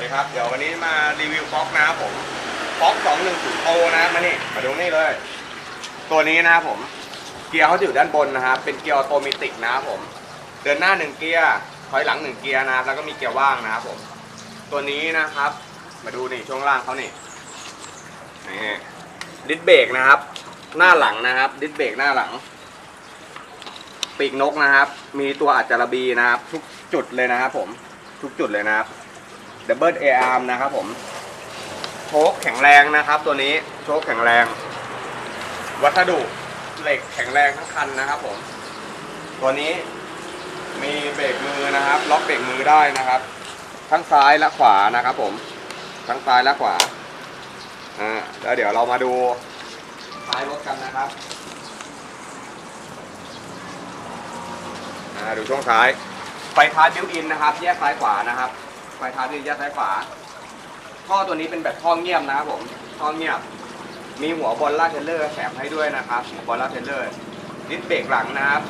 ดีครับ เดี๋ยววันนี้มารีวิวฟ็อกนะครับผมฟ็อก210โอนะมานี่มาดูนี่เลย ตัวนี้นะครับผม เกียร์เขาจะอยู่ด้านบนนะครับ เป็นเกียร์ออโตเมติกนะครับผม เดินหน้าหนึ่งเกียร์ ถอยหลังหนึ่งเกียร์นะ แล้วก็มีเกียร์ว่างนะครับผม ตัวนี้นะครับ มาดูนี่ช่วงล่างเขานี่ นี่ดิสเบรกนะครับ หน้าหลังนะครับ ดิสเบรกหน้าหลัง ปีกนกนะครับ มีตัวอัจจารบีนะครับ ทุกจุดเลยนะครับผม ทุกจุดเลยนะครับ ดับเบิลเออาร์มนะครับผมโชคแข็งแรงนะครับ ตัวนี้โชคแข็งแรง วัสดุเหล็กแข็งแรงทั้งคันนะครับผม ตัวนี้มีเบรกมือนะครับ ล็อกเบรกมือได้นะครับ ทั้งซ้ายและขวานะครับ ผม ทั้งซ้ายและขวาอ่าแล้วเดี๋ยวเรามาดูท้ายรถกันนะครับอ่าดูช่วงท้ายไฟท้ายบิวอินนะครับ แยกซ้ายขวานะครับ ไฟท้ายบิวอินแยกซ้ายขวา ท่อตัวนี้เป็นแบบท่อเงียบนะครับผมท่อเงียบ มีหัวบอลล่าเทเลอร์แถมให้ด้วยนะครับหัวบอลล่าเทเลอร์ดิสเบรกหลังนะครับ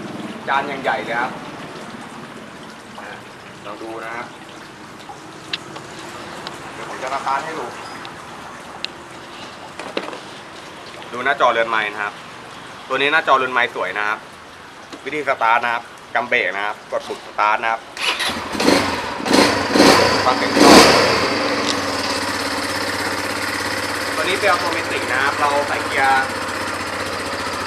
จานยังใหญ่เลยครับลองดูนะครับเดี๋ยวผมจะสตาร์ทให้ดู ดูหน้าจอเรือนไม้นะครับ ตัวนี้หน้าจอเรือนไม้สวยนะครับ วิธีสตาร์ทนะครับกำเบรกนะครับ กดปุ่มสตาร์ทนะครับ ฟังเสียงท่อตัวนี้เป็นออโตเมติกนะครับ เราใส่เกียร์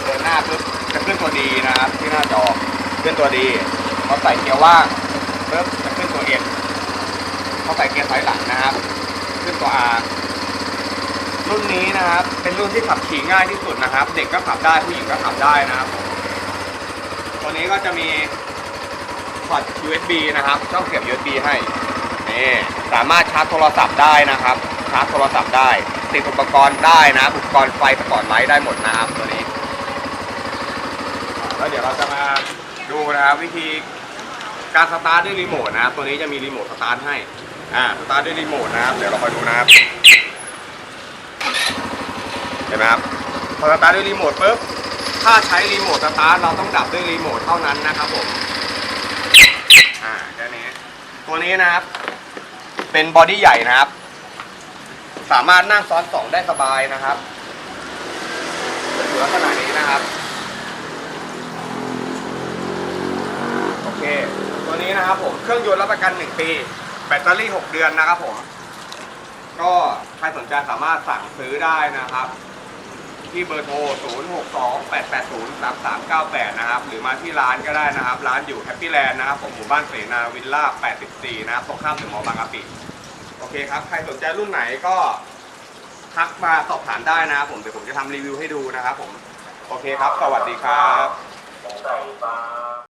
เดินหน้าปุ๊บจะขึ้นตัวดีนะครับ ที่หน้าจอขึ้นตัวดีพอใส่เกียร์ว่างปุ๊บจะขึ้นตัวเอ็นพอใส่เกียร์ถอยหลังนะครับ ขึ้นตัว R รุ่นนี้นะครับ เป็นรุ่นที่ขับขี่ง่ายที่สุดนะครับ เด็กก็ขับได้ผู้หญิงก็ขับได้นะครับ ตัวนี้ก็จะมีพอร์ต USB นะครับช่องเสียบ USB ให้ นี่สามารถชาร์จโทรศัพท์ได้นะครับ ชาร์จโทรศัพท์ได้ ติดอุปกรณ์ได้นะ อุปกรณ์ไฟสปอตไลท์ได้หมดนะครับตัวนี้ แล้วเดี๋ยวเราจะมาดูนะครับวิธีการสตาร์ทด้วยรีโมทนะครับตัวนี้จะมีรีโมทสตาร์ทให้ อ่า สตาร์ทด้วยรีโมทนะครับ เดี๋ยวเราไปดูนะครับ เห็นไหมครับ พอสตาร์ทด้วยรีโมทปุ๊บ ถ้าใช้รีโมทสตาร์ทเราต้องดับด้วยรีโมทเท่านั้นนะครับผม ตัวนี้นะครับ เป็นบอดี้ใหญ่นะครับ สามารถนั่งซ้อนสองได้สบายนะครับอยู่ลักษณะนี้นะครับ โอเค ตัวนี้นะครับผม เครื่องยนต์รับประกัน 1 ปี แบตเตอรี่ 6 เดือนนะครับผม ก็ใครสนใจสามารถสั่งซื้อได้นะครับ ที่เบอร์โทร 0628803398 นะครับ หรือมาที่ร้านก็ได้นะครับ ร้านอยู่แฮปปี้แลนด์นะครับผมหมู่บ้านเสนาวิลล่า 84 นะครับตรงข้ามถึงมอบางกะปิ โอเคครับ ใครสนใจรุ่นไหนก็ทักมาสอบถามได้นะครับผม เดี๋ยวผมจะทำรีวิวให้ดูนะครับผม โอเคครับ สวัสดีครับ